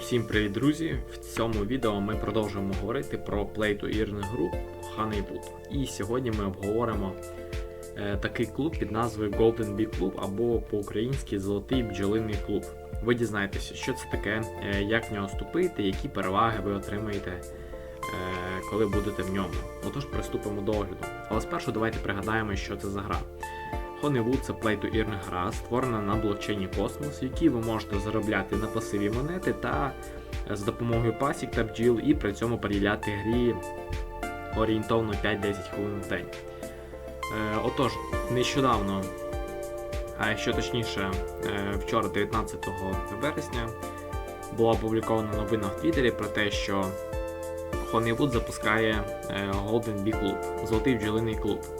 Усім привіт, друзі! В цьому відео ми продовжуємо говорити про Play to Earn гру Honeywood. І сьогодні ми обговоримо е, такий клуб під назвою Golden Bee Club або по-українськи Золотий бджолиний клуб. Ви дізнаєтеся, що це таке, е, як в нього вступити, які переваги ви отримаєте, е, коли будете в ньому. Отож, приступимо до огляду. Але спершу давайте пригадаємо, що це за гра. Honeywood це Play to Earn гра, створена на блокчейні Cosmos, в якій ви можете заробляти на пасиві монети та з допомогою пасік та бджіл і при цьому приділяти грі орієнтовно 5-10 хвилин в день. Е, Отож, нещодавно, а якщо точніше, е, вчора, 19 вересня, була опублікована новина в Твіттері про те, що Honeywood запускає е, Golden Bee Club, золотий бджолиний клуб.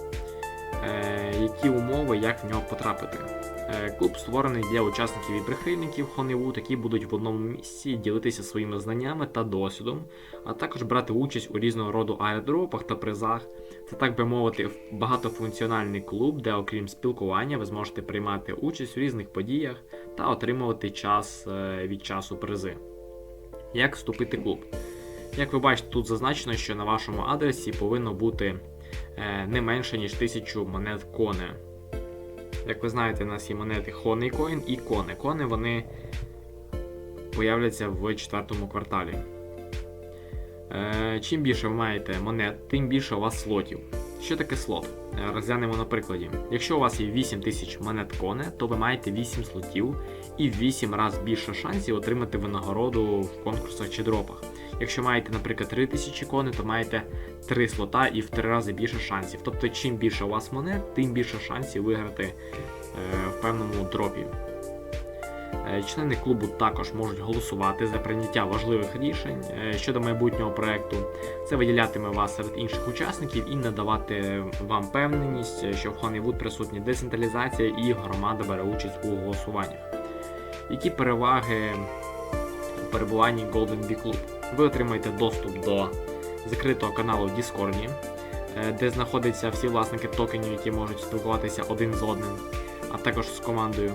Е, які умови, як в нього потрапити. Е, Клуб створений для учасників і прихильників Honeywood, які будуть в одному місці ділитися своїми знаннями та досвідом, а також брати участь у різного роду аеродропах та призах. Це так би мовити, багатофункціональний клуб, де, окрім спілкування, ви зможете приймати участь у різних подіях та отримувати час е, від часу призи. Як вступити в клуб? Як ви бачите, тут зазначено, що на вашому адресі повинно бути не менше, ніж 1000 монет коне. Як ви знаєте, у нас є монети Honey Coin і Коне. Кони вони появляться в четвертому кварталі. Е, Чим більше ви маєте монет, тим більше у вас слотів. Що таке слот? Е, Розглянемо на прикладі. Якщо у вас є 8000 монет коне, то ви маєте 8 слотів і 8 разів більше шансів отримати винагороду в конкурсах чи дропах. Якщо маєте, наприклад, 3000 кони, то маєте 3 слота і в 3 рази більше шансів. Тобто, чим більше у вас монет, тим більше шансів виграти е, в певному дропі. Е, Члени клубу також можуть голосувати за прийняття важливих рішень е, щодо майбутнього проекту. Це виділятиме вас серед інших учасників і надавати вам певненість, е, що в Honeywood присутня децентралізація і громада бере участь у голосуваннях. Які переваги у перебуванні Golden Bee Club? Ви отримаєте доступ до закритого каналу в Discord, де знаходяться всі власники токенів, які можуть спілкуватися один з одним, а також з командою.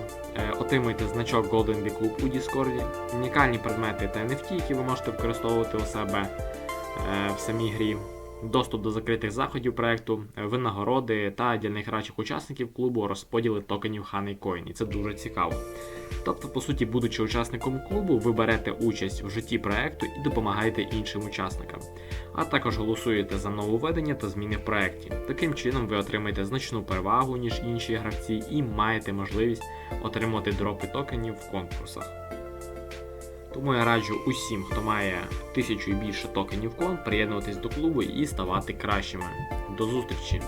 Отримуйте значок Golden Bee Club у Discord, унікальні предмети та NFT, які ви можете використовувати у себе е, в самій грі. Доступ до закритих заходів проекту, е, винагороди та для найкращих учасників клубу розподіли токенів Honeycoin. І це дуже цікаво. Тобто, по суті, будучи учасником клубу, ви берете участь в житті проекту і допомагаєте іншим учасникам, а також голосуєте за нововведення та зміни в проекті. Таким чином ви отримаєте значну перевагу, ніж інші гравці, і маєте можливість отримати дропи токенів в конкурсах. Тому я раджу усім, хто має тисячу і більше токенів кон, приєднуватись до клубу і ставати кращими. До зустрічі!